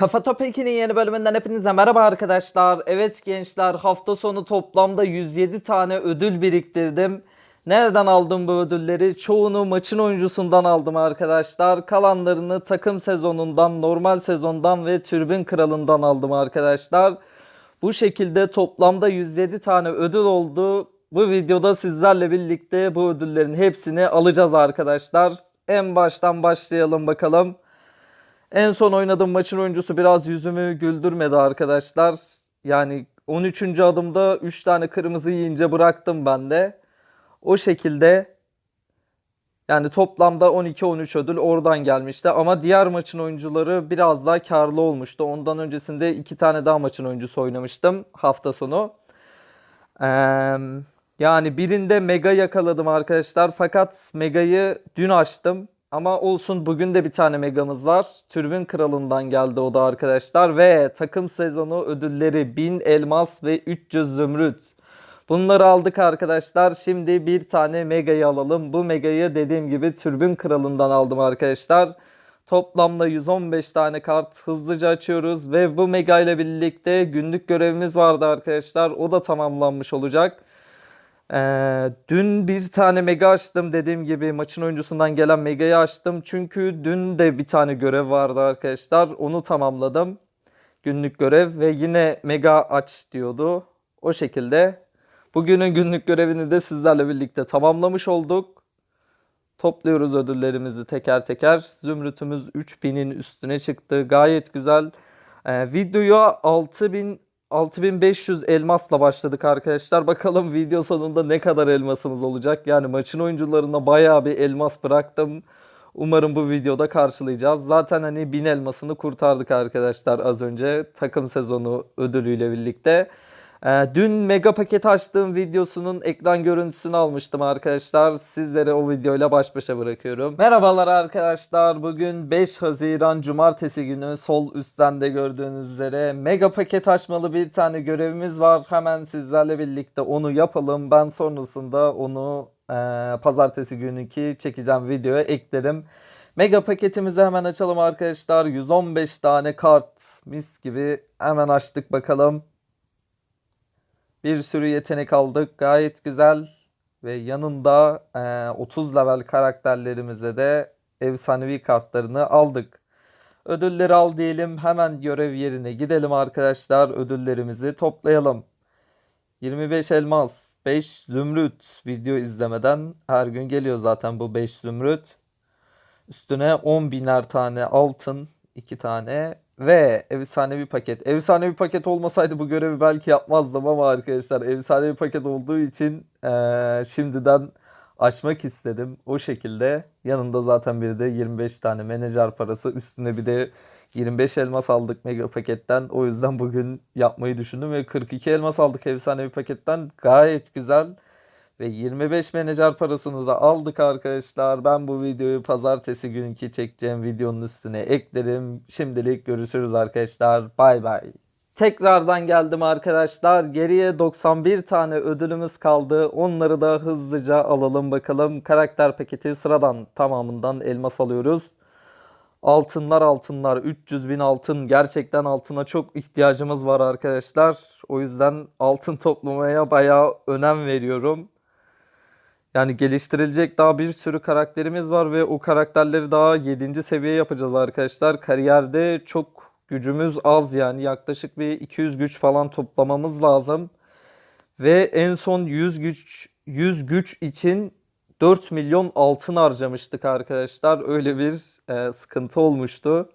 Kafa Top 2'nin yeni bölümünden hepinize merhaba arkadaşlar. Evet gençler hafta sonu toplamda 107 tane ödül biriktirdim. Nereden aldım bu ödülleri? Çoğunu maçın oyuncusundan aldım arkadaşlar. Kalanlarını takım sezonundan, normal sezondan ve türbün kralından aldım arkadaşlar. Bu şekilde toplamda 107 tane ödül oldu. Bu videoda sizlerle birlikte bu ödüllerin hepsini alacağız arkadaşlar. En baştan başlayalım bakalım. En son oynadığım maçın oyuncusu biraz yüzümü güldürmedi arkadaşlar. Yani 13. adımda 3 tane kırmızı yiyince bıraktım ben de. O şekilde yani toplamda 12-13 ödül oradan gelmişti. Ama diğer maçın oyuncuları biraz daha karlı olmuştu. Ondan öncesinde 2 tane daha maçın oyuncusu oynamıştım hafta sonu. Eee, yani birinde Mega yakaladım arkadaşlar. Fakat Mega'yı dün açtım. Ama olsun bugün de bir tane Mega'mız var. Türbün Kralı'ndan geldi o da arkadaşlar. Ve takım sezonu ödülleri 1000 elmas ve 300 zümrüt. Bunları aldık arkadaşlar. Şimdi bir tane Mega'yı alalım. Bu Mega'yı dediğim gibi Türbün Kralı'ndan aldım arkadaşlar. Toplamda 115 tane kart hızlıca açıyoruz ve bu Mega ile birlikte günlük görevimiz vardı arkadaşlar. O da tamamlanmış olacak. Ee, dün bir tane mega açtım dediğim gibi maçın oyuncusundan gelen megayı açtım. Çünkü dün de bir tane görev vardı arkadaşlar. Onu tamamladım. Günlük görev ve yine mega aç diyordu. O şekilde bugünün günlük görevini de sizlerle birlikte tamamlamış olduk. Topluyoruz ödüllerimizi teker teker. Zümrütümüz 3000'in üstüne çıktı. Gayet güzel. Ee, videoya 6000 6500 elmasla başladık arkadaşlar. Bakalım video sonunda ne kadar elmasımız olacak. Yani maçın oyuncularına bayağı bir elmas bıraktım. Umarım bu videoda karşılayacağız. Zaten hani 1000 elmasını kurtardık arkadaşlar az önce takım sezonu ödülüyle birlikte. Ee, dün mega paket açtığım videosunun ekran görüntüsünü almıştım arkadaşlar. Sizlere o videoyla baş başa bırakıyorum. Merhabalar arkadaşlar. Bugün 5 Haziran Cumartesi günü sol üstten de gördüğünüz üzere mega paket açmalı bir tane görevimiz var. Hemen sizlerle birlikte onu yapalım. Ben sonrasında onu e, pazartesi günkü çekeceğim videoya eklerim. Mega paketimizi hemen açalım arkadaşlar. 115 tane kart mis gibi hemen açtık bakalım. Bir sürü yetenek aldık. Gayet güzel. Ve yanında e, 30 level karakterlerimize de efsanevi kartlarını aldık. Ödülleri al diyelim. Hemen görev yerine gidelim arkadaşlar. Ödüllerimizi toplayalım. 25 elmas, 5 zümrüt video izlemeden her gün geliyor zaten bu 5 zümrüt. Üstüne 10 biner tane altın, 2 tane ve efsanevi paket. Efsanevi paket olmasaydı bu görevi belki yapmazdım ama arkadaşlar efsanevi paket olduğu için eee, şimdiden açmak istedim. O şekilde yanında zaten bir de 25 tane menajer parası üstüne bir de 25 elmas aldık mega paketten. O yüzden bugün yapmayı düşündüm ve 42 elmas aldık efsanevi paketten. Gayet güzel. Ve 25 menajer parasını da aldık arkadaşlar. Ben bu videoyu pazartesi günkü çekeceğim videonun üstüne eklerim. Şimdilik görüşürüz arkadaşlar. Bay bay. Tekrardan geldim arkadaşlar. Geriye 91 tane ödülümüz kaldı. Onları da hızlıca alalım bakalım. Karakter paketi sıradan tamamından elmas alıyoruz. Altınlar altınlar 300 bin altın gerçekten altına çok ihtiyacımız var arkadaşlar. O yüzden altın toplamaya bayağı önem veriyorum. Yani geliştirilecek daha bir sürü karakterimiz var ve o karakterleri daha 7. seviye yapacağız arkadaşlar. Kariyerde çok gücümüz az yani yaklaşık bir 200 güç falan toplamamız lazım. Ve en son 100 güç 100 güç için 4 milyon altın harcamıştık arkadaşlar. Öyle bir e, sıkıntı olmuştu.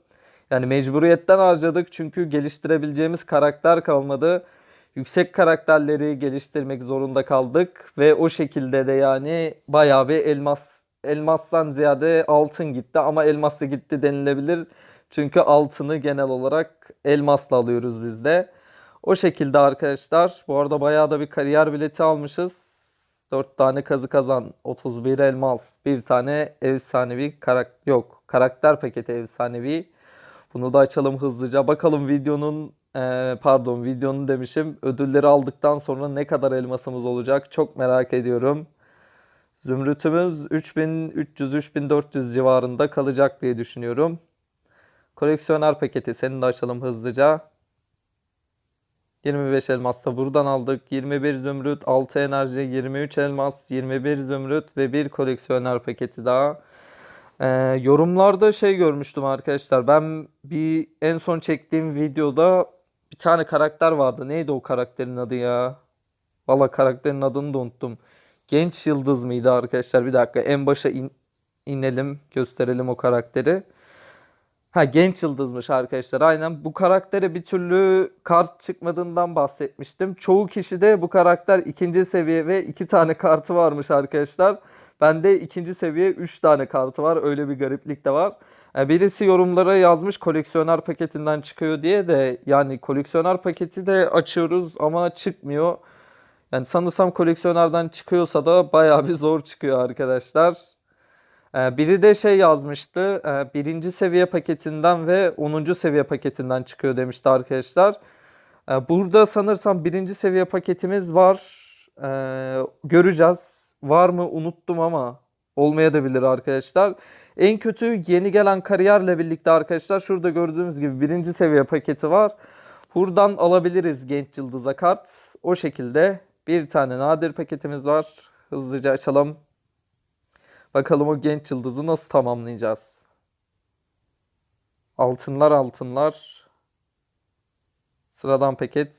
Yani mecburiyetten harcadık çünkü geliştirebileceğimiz karakter kalmadı. Yüksek karakterleri geliştirmek zorunda kaldık ve o şekilde de yani bayağı bir elmas elmastan ziyade altın gitti ama elmas da gitti denilebilir. Çünkü altını genel olarak elmasla alıyoruz biz de. O şekilde arkadaşlar. Bu arada bayağı da bir kariyer bileti almışız. 4 tane kazı kazan, 31 elmas, bir tane efsanevi karak yok karakter paketi efsanevi. Bunu da açalım hızlıca. Bakalım videonun eee, pardon videonun demişim. Ödülleri aldıktan sonra ne kadar elmasımız olacak çok merak ediyorum. Zümrütümüz 3300-3400 civarında kalacak diye düşünüyorum. Koleksiyoner paketi seni de açalım hızlıca. 25 elmas da buradan aldık. 21 zümrüt, 6 enerji, 23 elmas, 21 zümrüt ve bir koleksiyoner paketi daha. Ee, yorumlarda şey görmüştüm arkadaşlar. Ben bir en son çektiğim videoda bir tane karakter vardı. Neydi o karakterin adı ya? Valla karakterin adını da unuttum. Genç Yıldız mıydı arkadaşlar? Bir dakika en başa in- inelim gösterelim o karakteri. Ha genç yıldızmış arkadaşlar. Aynen bu karaktere bir türlü kart çıkmadığından bahsetmiştim. Çoğu kişi de bu karakter ikinci seviye ve iki tane kartı varmış arkadaşlar. Bende ikinci seviye 3 tane kartı var. Öyle bir gariplik de var. E, Birisi yorumlara yazmış koleksiyoner paketinden çıkıyor diye de yani koleksiyoner paketi de açıyoruz ama çıkmıyor. Yani sanırsam koleksiyonerden çıkıyorsa da bayağı bir zor çıkıyor arkadaşlar. Ee, Biri de şey yazmıştı. e, Birinci seviye paketinden ve 10. seviye paketinden çıkıyor demişti arkadaşlar. Burada sanırsam birinci seviye paketimiz var. Göreceğiz. Var mı unuttum ama olmayabilir arkadaşlar. En kötü yeni gelen kariyerle birlikte arkadaşlar şurada gördüğünüz gibi birinci seviye paketi var. Buradan alabiliriz genç yıldıza kart. O şekilde bir tane nadir paketimiz var. Hızlıca açalım. Bakalım o genç yıldızı nasıl tamamlayacağız? Altınlar altınlar. Sıradan paket.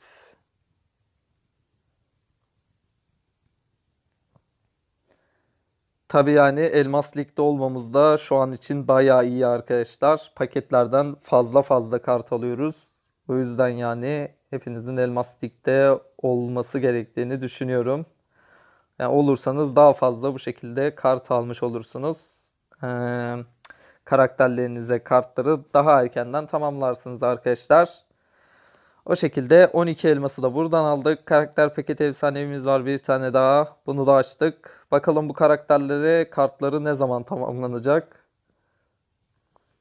Tabii yani Elmas Lig'de olmamız da şu an için bayağı iyi arkadaşlar. Paketlerden fazla fazla kart alıyoruz. O yüzden yani hepinizin Elmas Lig'de olması gerektiğini düşünüyorum. Yani olursanız daha fazla bu şekilde kart almış olursunuz. Ee, karakterlerinize kartları daha erkenden tamamlarsınız arkadaşlar. O şekilde 12 elması da buradan aldık. Karakter paketi efsanevimiz var bir tane daha. Bunu da açtık. Bakalım bu karakterlere kartları ne zaman tamamlanacak?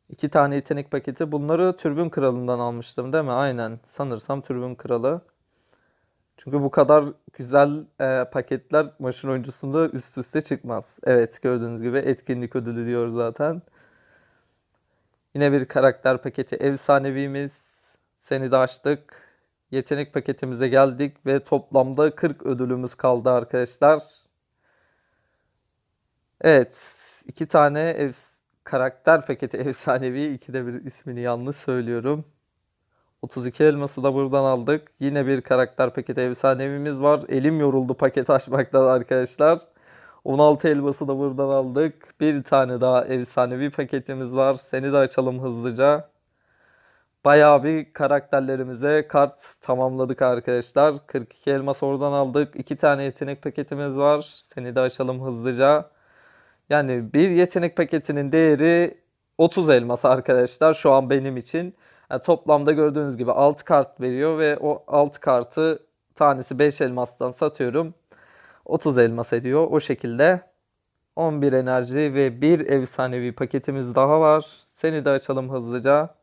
İki tane yetenek paketi. Bunları Türbün Kralı'ndan almıştım değil mi? Aynen. Sanırsam Türbün Kralı. Çünkü bu kadar güzel e, paketler maçın oyuncusunda üst üste çıkmaz. Evet gördüğünüz gibi etkinlik ödülü diyor zaten. Yine bir karakter paketi efsanevimiz. Seni de açtık. Yetenek paketimize geldik ve toplamda 40 ödülümüz kaldı arkadaşlar. Evet, iki tane ev, karakter paketi efsanevi. İkide bir ismini yanlış söylüyorum. 32 elması da buradan aldık. Yine bir karakter paketi efsanevimiz var. Elim yoruldu paket açmaktan arkadaşlar. 16 elması da buradan aldık. Bir tane daha efsanevi paketimiz var. Seni de açalım hızlıca. Bayağı bir karakterlerimize kart tamamladık arkadaşlar. 42 elmas oradan aldık. 2 tane yetenek paketimiz var. Seni de açalım hızlıca. Yani bir yetenek paketinin değeri 30 elmas arkadaşlar şu an benim için. Yani toplamda gördüğünüz gibi 6 kart veriyor ve o 6 kartı tanesi 5 elmastan satıyorum. 30 elmas ediyor o şekilde. 11 enerji ve bir efsanevi paketimiz daha var. Seni de açalım hızlıca.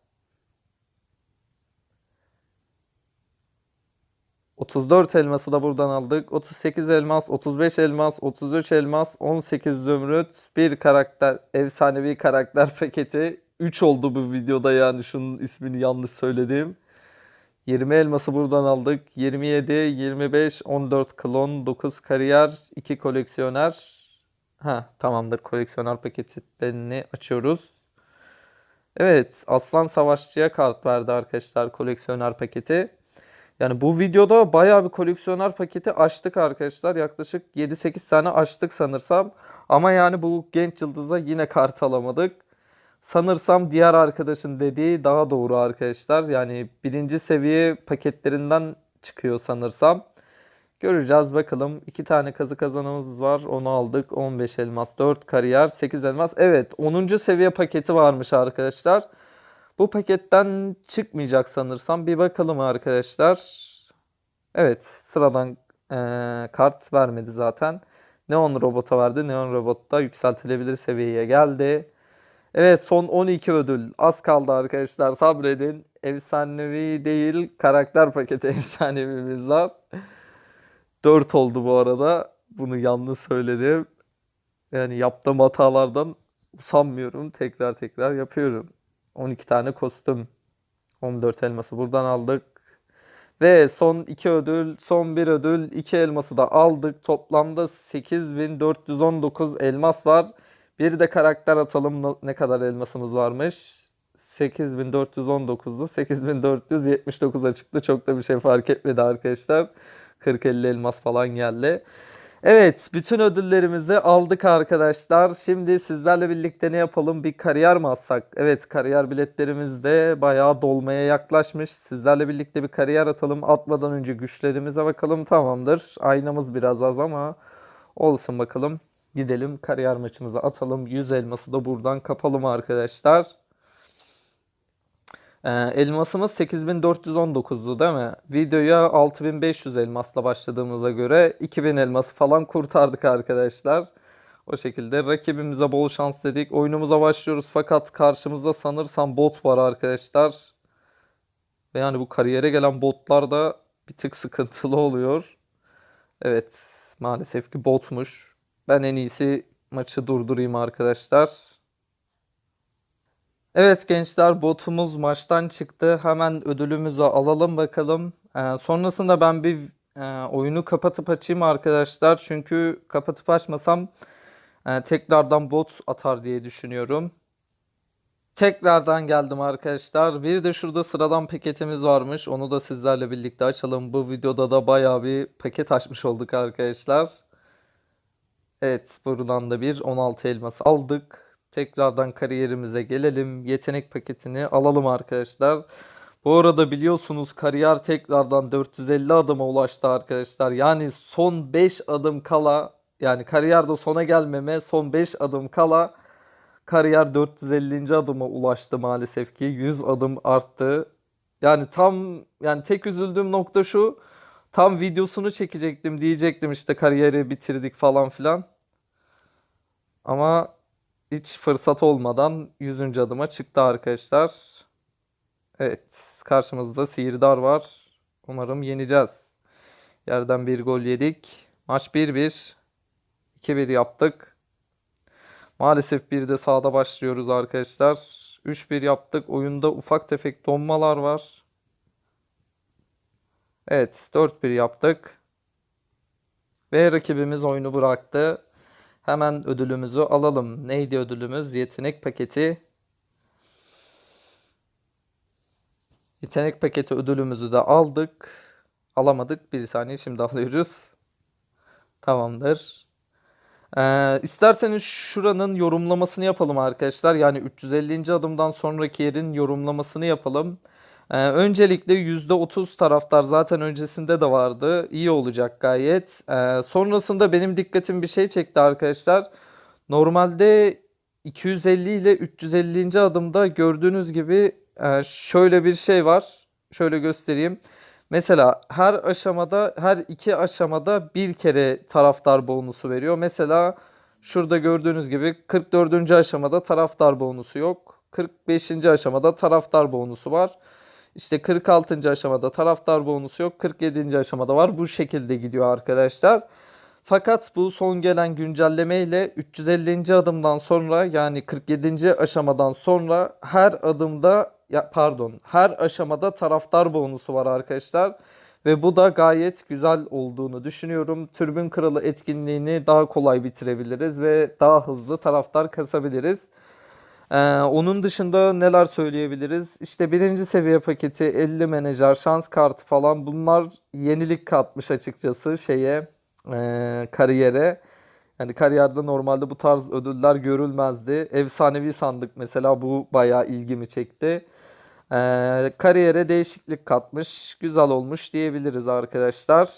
34 elması da buradan aldık. 38 elmas, 35 elmas, 33 elmas, 18 zümrüt, bir karakter, efsanevi karakter paketi. 3 oldu bu videoda yani şunun ismini yanlış söylediğim. 20 elması buradan aldık. 27, 25, 14 klon, 9 kariyer, 2 koleksiyoner. Ha tamamdır koleksiyoner paketlerini açıyoruz. Evet Aslan Savaşçı'ya kart verdi arkadaşlar koleksiyoner paketi. Yani bu videoda bayağı bir koleksiyoner paketi açtık arkadaşlar. Yaklaşık 7-8 tane açtık sanırsam. Ama yani bu genç yıldıza yine kart alamadık. Sanırsam diğer arkadaşın dediği daha doğru arkadaşlar. Yani birinci seviye paketlerinden çıkıyor sanırsam. Göreceğiz bakalım. 2 tane kazı kazanımız var. Onu aldık. 15 elmas, 4 kariyer, 8 elmas. Evet 10. seviye paketi varmış arkadaşlar. Bu paketten çıkmayacak sanırsam. Bir bakalım arkadaşlar. Evet sıradan eee, kart vermedi zaten. Neon robota verdi. Neon robot da yükseltilebilir seviyeye geldi. Evet son 12 ödül. Az kaldı arkadaşlar sabredin. Efsanevi değil karakter paketi efsanevimiz var. 4 oldu bu arada. Bunu yanlış söyledim. Yani yaptığım hatalardan usanmıyorum. Tekrar tekrar yapıyorum. 12 tane kostüm. 14 elması buradan aldık. Ve son 2 ödül, son 1 ödül, 2 elması da aldık. Toplamda 8419 elmas var. Bir de karakter atalım ne kadar elmasımız varmış. 8419'du. 8479'a çıktı. Çok da bir şey fark etmedi arkadaşlar. 40-50 elmas falan geldi. Evet, bütün ödüllerimizi aldık arkadaşlar. Şimdi sizlerle birlikte ne yapalım? Bir kariyer mi atsak? Evet, kariyer biletlerimiz de bayağı dolmaya yaklaşmış. Sizlerle birlikte bir kariyer atalım. Atmadan önce güçlerimize bakalım. Tamamdır. Aynamız biraz az ama olsun bakalım. Gidelim kariyer maçımızı atalım. 100 elması da buradan kapalım arkadaşlar. Ee, elmasımız 8419'du değil mi? Videoya 6500 elmasla başladığımıza göre 2000 elması falan kurtardık arkadaşlar. O şekilde rakibimize bol şans dedik. Oyunumuza başlıyoruz fakat karşımızda sanırsam bot var arkadaşlar. Ve yani bu kariyere gelen botlar da bir tık sıkıntılı oluyor. Evet maalesef ki botmuş. Ben en iyisi maçı durdurayım arkadaşlar. Evet gençler botumuz maçtan çıktı. Hemen ödülümüzü alalım bakalım. Ee, sonrasında ben bir e, oyunu kapatıp açayım arkadaşlar. Çünkü kapatıp açmasam e, tekrardan bot atar diye düşünüyorum. Tekrardan geldim arkadaşlar. Bir de şurada sıradan paketimiz varmış. Onu da sizlerle birlikte açalım. Bu videoda da bayağı bir paket açmış olduk arkadaşlar. Evet, buradan da bir 16 elması aldık. Tekrardan kariyerimize gelelim. Yetenek paketini alalım arkadaşlar. Bu arada biliyorsunuz kariyer tekrardan 450 adıma ulaştı arkadaşlar. Yani son 5 adım kala yani kariyerde sona gelmeme son 5 adım kala kariyer 450. adıma ulaştı maalesef ki. 100 adım arttı. Yani tam yani tek üzüldüğüm nokta şu. Tam videosunu çekecektim diyecektim işte kariyeri bitirdik falan filan. Ama hiç fırsat olmadan 100. adıma çıktı arkadaşlar. Evet, karşımızda Sihirdar var. Umarım yeneceğiz. Yerden bir gol yedik. Maç 1-1. 2-1 yaptık. Maalesef bir de sağda başlıyoruz arkadaşlar. 3-1 yaptık. Oyunda ufak tefek donmalar var. Evet, 4-1 yaptık. Ve rakibimiz oyunu bıraktı. Hemen ödülümüzü alalım. Neydi ödülümüz? Yetenek paketi. Yetenek paketi ödülümüzü de aldık. Alamadık. Bir saniye şimdi alıyoruz. Tamamdır. Ee, isterseniz şuranın yorumlamasını yapalım arkadaşlar. Yani 350. adımdan sonraki yerin yorumlamasını yapalım. Ee, öncelikle %30 taraftar zaten öncesinde de vardı. İyi olacak gayet. Ee, sonrasında benim dikkatim bir şey çekti arkadaşlar. Normalde 250 ile 350. adımda gördüğünüz gibi e, şöyle bir şey var. Şöyle göstereyim. Mesela her aşamada, her iki aşamada bir kere taraftar bonusu veriyor. Mesela şurada gördüğünüz gibi 44. aşamada taraftar bonusu yok. 45. aşamada taraftar bonusu var. İşte 46. aşamada taraftar bonusu yok. 47. aşamada var. Bu şekilde gidiyor arkadaşlar. Fakat bu son gelen güncelleme ile 350. adımdan sonra yani 47. aşamadan sonra her adımda ya pardon her aşamada taraftar bonusu var arkadaşlar. Ve bu da gayet güzel olduğunu düşünüyorum. Türbün Kralı etkinliğini daha kolay bitirebiliriz ve daha hızlı taraftar kasabiliriz. Ee, onun dışında neler söyleyebiliriz? İşte birinci seviye paketi, 50 menajer, şans kartı falan bunlar yenilik katmış açıkçası şeye, e, kariyere. Yani kariyerde normalde bu tarz ödüller görülmezdi. Efsanevi sandık mesela bu bayağı ilgimi çekti. Ee, kariyere değişiklik katmış. Güzel olmuş diyebiliriz arkadaşlar.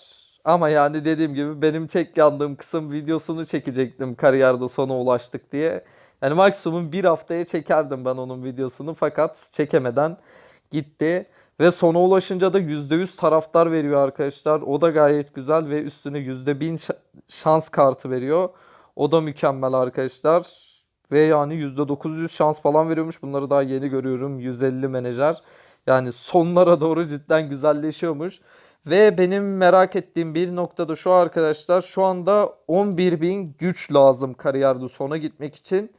Ama yani dediğim gibi benim tek yandığım kısım videosunu çekecektim kariyerde sona ulaştık diye. Yani maksimum bir haftaya çekerdim ben onun videosunu fakat çekemeden gitti. Ve sona ulaşınca da %100 taraftar veriyor arkadaşlar. O da gayet güzel ve üstüne %1000 ş- şans kartı veriyor. O da mükemmel arkadaşlar. Ve yani %900 şans falan veriyormuş. Bunları daha yeni görüyorum. 150 menajer. Yani sonlara doğru cidden güzelleşiyormuş. Ve benim merak ettiğim bir noktada şu arkadaşlar. Şu anda 11.000 güç lazım kariyerde sona gitmek için.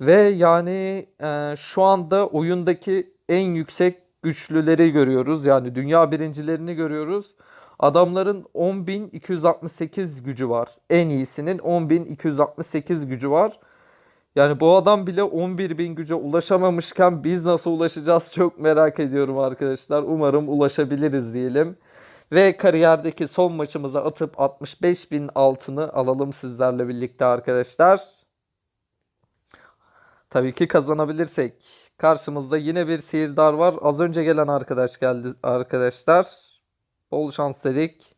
Ve yani e, şu anda oyundaki en yüksek güçlüleri görüyoruz. Yani dünya birincilerini görüyoruz. Adamların 10.268 gücü var. En iyisinin 10.268 gücü var. Yani bu adam bile 11.000 güce ulaşamamışken biz nasıl ulaşacağız çok merak ediyorum arkadaşlar. Umarım ulaşabiliriz diyelim. Ve kariyerdeki son maçımıza atıp 65.000 altını alalım sizlerle birlikte arkadaşlar. Tabii ki kazanabilirsek. Karşımızda yine bir sihirdar var. Az önce gelen arkadaş geldi arkadaşlar. Bol şans dedik.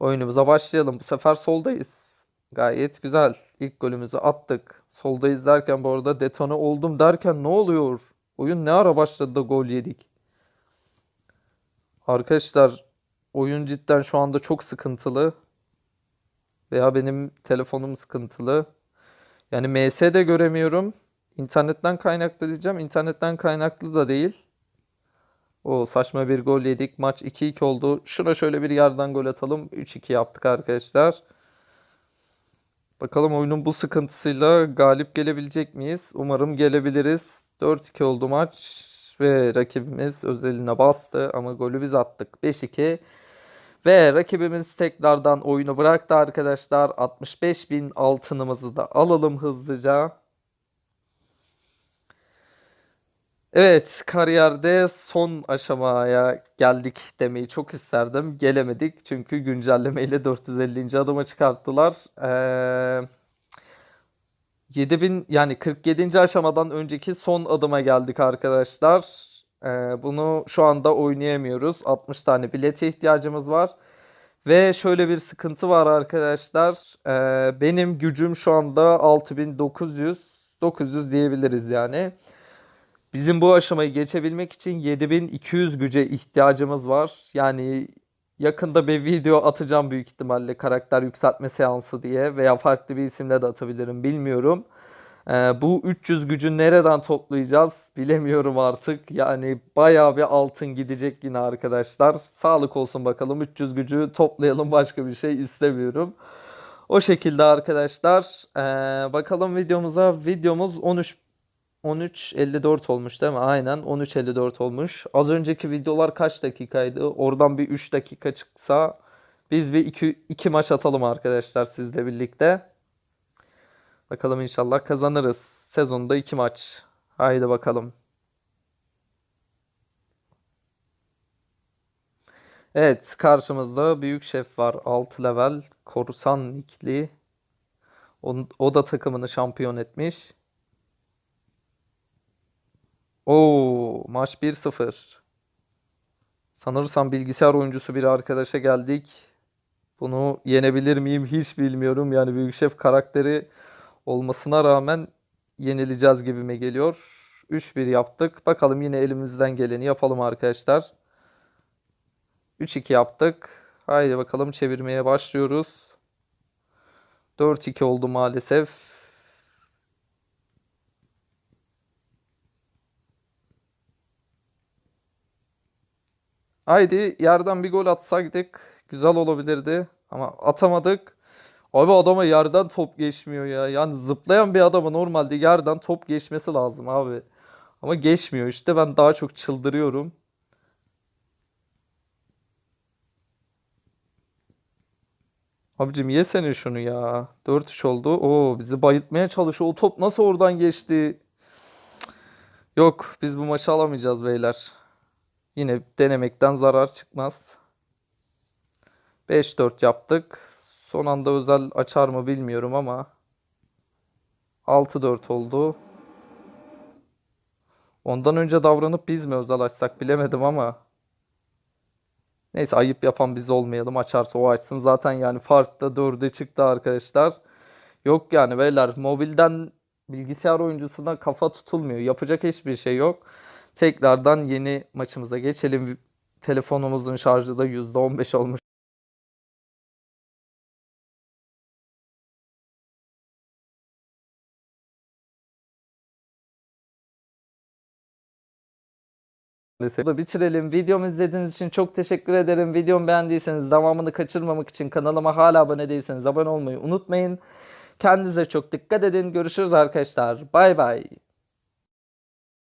Oyunumuza başlayalım. Bu sefer soldayız. Gayet güzel. İlk golümüzü attık. Soldayız derken bu arada detone oldum derken ne oluyor? Oyun ne ara başladı da gol yedik? Arkadaşlar oyun cidden şu anda çok sıkıntılı. Veya benim telefonum sıkıntılı. Yani MS de göremiyorum. İnternetten kaynaklı diyeceğim. İnternetten kaynaklı da değil. O saçma bir gol yedik. Maç 2-2 oldu. Şuna şöyle bir yerden gol atalım. 3-2 yaptık arkadaşlar. Bakalım oyunun bu sıkıntısıyla galip gelebilecek miyiz? Umarım gelebiliriz. 4-2 oldu maç ve rakibimiz özeline bastı ama golü biz attık. 5-2 ve rakibimiz tekrardan oyunu bıraktı arkadaşlar. 65.000 altınımızı da alalım hızlıca. Evet, kariyerde son aşamaya geldik demeyi çok isterdim. Gelemedik çünkü güncellemeyle 450. adıma çıkarttılar. Ee, 7000 yani 47. aşamadan önceki son adıma geldik arkadaşlar. Ee, bunu şu anda oynayamıyoruz. 60 tane bilete ihtiyacımız var. Ve şöyle bir sıkıntı var arkadaşlar. Ee, benim gücüm şu anda 6900 900 diyebiliriz yani. Bizim bu aşamayı geçebilmek için 7200 güce ihtiyacımız var. Yani yakında bir video atacağım büyük ihtimalle karakter yükseltme seansı diye veya farklı bir isimle de atabilirim bilmiyorum. Ee, bu 300 gücü nereden toplayacağız bilemiyorum artık. Yani bayağı bir altın gidecek yine arkadaşlar. Sağlık olsun bakalım 300 gücü toplayalım başka bir şey istemiyorum. O şekilde arkadaşlar. Ee, bakalım videomuza. Videomuz 13 13.54 olmuş değil mi? Aynen 13.54 olmuş. Az önceki videolar kaç dakikaydı? Oradan bir 3 dakika çıksa biz bir 2 2 maç atalım arkadaşlar sizle birlikte. Bakalım inşallah kazanırız. Sezonda 2 maç. Haydi bakalım. Evet, karşımızda büyük şef var. 6 level korsan nikli. O, o da takımını şampiyon etmiş. Oo, maç 1-0. Sanırsam bilgisayar oyuncusu bir arkadaşa geldik. Bunu yenebilir miyim hiç bilmiyorum. Yani Büyük Şef karakteri olmasına rağmen yenileceğiz gibime geliyor. 3-1 yaptık. Bakalım yine elimizden geleni yapalım arkadaşlar. 3-2 yaptık. Haydi bakalım çevirmeye başlıyoruz. 4-2 oldu maalesef. Haydi yerden bir gol atsaydık güzel olabilirdi. Ama atamadık. Abi adama yerden top geçmiyor ya. Yani zıplayan bir adama normalde yerden top geçmesi lazım abi. Ama geçmiyor işte ben daha çok çıldırıyorum. Abicim yesene şunu ya. 4-3 oldu. Oo bizi bayıltmaya çalışıyor. O top nasıl oradan geçti? Yok biz bu maçı alamayacağız beyler. Yine denemekten zarar çıkmaz. 5-4 yaptık. Son anda özel açar mı bilmiyorum ama 6-4 oldu. Ondan önce davranıp biz mi özel açsak bilemedim ama neyse ayıp yapan biz olmayalım. Açarsa o açsın. Zaten yani fark da 4'e çıktı arkadaşlar. Yok yani beyler mobilden bilgisayar oyuncusuna kafa tutulmuyor. Yapacak hiçbir şey yok. Tekrardan yeni maçımıza geçelim. Telefonumuzun şarjı da %15 olmuş. maalesef. Bitirelim. Videomu izlediğiniz için çok teşekkür ederim. Videomu beğendiyseniz devamını kaçırmamak için kanalıma hala abone değilseniz abone olmayı unutmayın. Kendinize çok dikkat edin. Görüşürüz arkadaşlar. Bay bay.